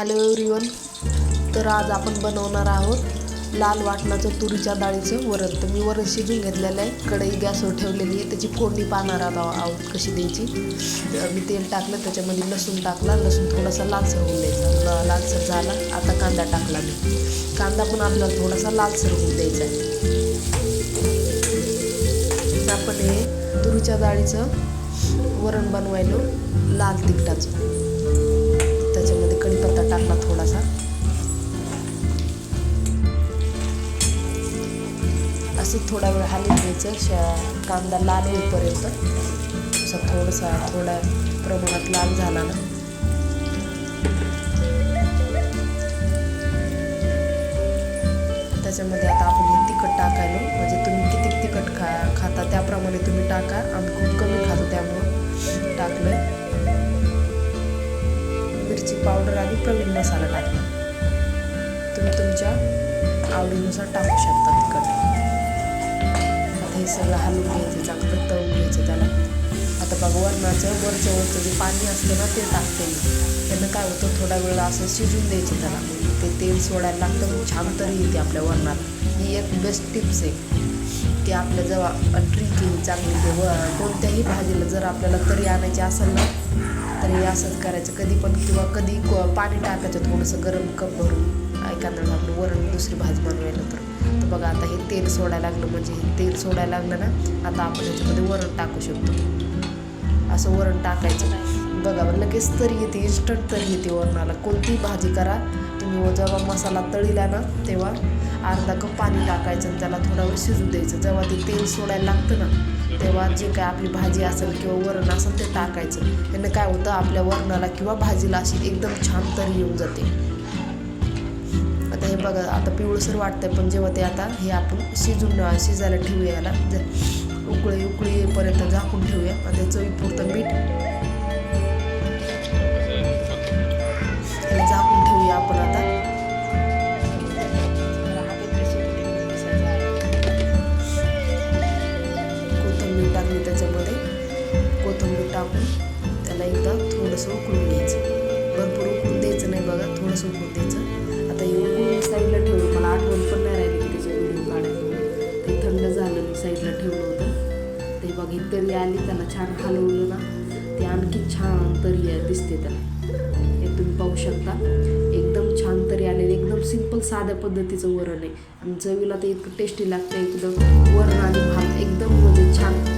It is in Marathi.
हॅलो एव्हरीवन तर आज आपण बनवणार आहोत लाल वाटणाचं तुरीच्या डाळीचं वरण. तर मी वरण शिजून घेतलेलं आहे. कढई गॅसवर ठेवलेली आहे. त्याची फोडणी पाहणार आहोत कशी द्यायची. मी तेल टाकलं. त्याच्यामध्ये लसूण टाकला. लसूण थोडासा लालसर होऊन द्यायचा. लालसर झाला. आता कांदा टाकला मी. कांदा पण आपल्याला थोडासा लालसर होऊन द्यायचा आहे. आपण हे तुरीच्या डाळीचं वरण बनवायलो. लाल तिखटाचं. त्याच्यामध्ये कढीपत्ता टाकला थोडासा. असं थोडा वेळ हलवून घ्यायचं. शा कांदा लाल होईपर्यंत. असं थोडासा थोड्या प्रमाणात लाल झाला ना. त्याच्यामध्ये आता आपण हे तिखट टाकायलो. म्हणजे तुम्ही किती तिखट खा खाता त्याप्रमाणे तुम्ही टाका. आम्ही खूप कमी खातो त्यामुळं. टाकलं. मिरची पावडर आणि प्रवीण मसाला टाकला. तुम्ही तुमच्या आवडीनुसार टाकू शकता तिखट. आता हे सगळं हलवून घ्यायचं चांगलं तळून घ्यायचं त्याला. आता बघा वरणाचं वरचं वरचं जे पाणी असतं ना ते टाकते मी. त्यानं काय होतं थोडा वेळ असं शिजून द्यायचं त्याला. ते तेल सोडायला लागतं छान तरी येते आपल्या वरणात ही एक बेस्ट टिप्स आहे. की आपल्या जेव्हा ट्रिक चांगली ते व कोणत्याही भाजीला जर आपल्याला तरी आणायची असेल ना तर हे असंच करायचं. कधी पण किंवा कधी क- पाणी टाकायचं थोडंसं गरम कप भरून. एखादं आपलं वरण दुसरी भाजी बनवायला तर. तर बघा आता हे तेल सोडायला लागलं म्हणजे हे तेल सोडायला लागलं ना आता आपण ह्याच्यामध्ये वरण टाकू शकतो. असं वरण टाकायचं. बघा बरं लगेच तरी येते इन्स्टंट तरी येते वरणाला. कोणती भाजी करा जेव्हा मसाला तळीला ना तेव्हा अर्धा कप पाणी टाकायचं आणि त्याला थोडा वेळ शिजू द्यायचं. जेव्हा ते तेल सोडायला लागतं ना तेव्हा जे काय आपली भाजी असेल किंवा वरण असेल ते टाकायचं. त्यानं काय होतं आपल्या वरणाला किंवा भाजीला अशी एकदम छान तरी येऊन जाते. आता हे बघा आता पिवळसर वाटतंय पण जेव्हा ते आता हे आपण शिजून शिजायला ठेवूया याला उकळी उकळी येईपर्यंत झाकून ठेवूया. आणि ते चवीपुरतं मीठ त्याच्यामध्ये कोथिंबीर टाकून त्याला एकदा थोडंसं उकळून घ्यायचं. भरपूर उकळून द्यायचं नाही बघा थोडंसं उकळून द्यायचं. आता हे उकळून साईडला ठेवलं मला आठवण पण नाही राहिली की त्याचे व्हिडिओ काढायला. ते थंड झालं मी साईडला ठेवलं होतं. ते बघ ही तरी आली त्याला छान हलवलं ना ते आणखी छान तरी आहे दिसते त्याला. हे तुम्ही पाहू शकता. एकदम छान तरी आलेलं एकदम सिंपल साध्या पद्धतीचं वरण आहे. आणि चवीला ते इतकं टेस्टी लागतं एकदम वरण आणि भात एकदम म्हणजे छान